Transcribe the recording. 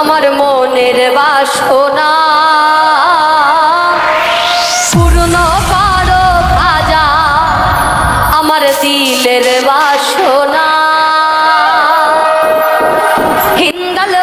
আমার মনের বাসনা। পূর্ণ পারো ভাজা আমার দিলের বাসনা। হিন্দাল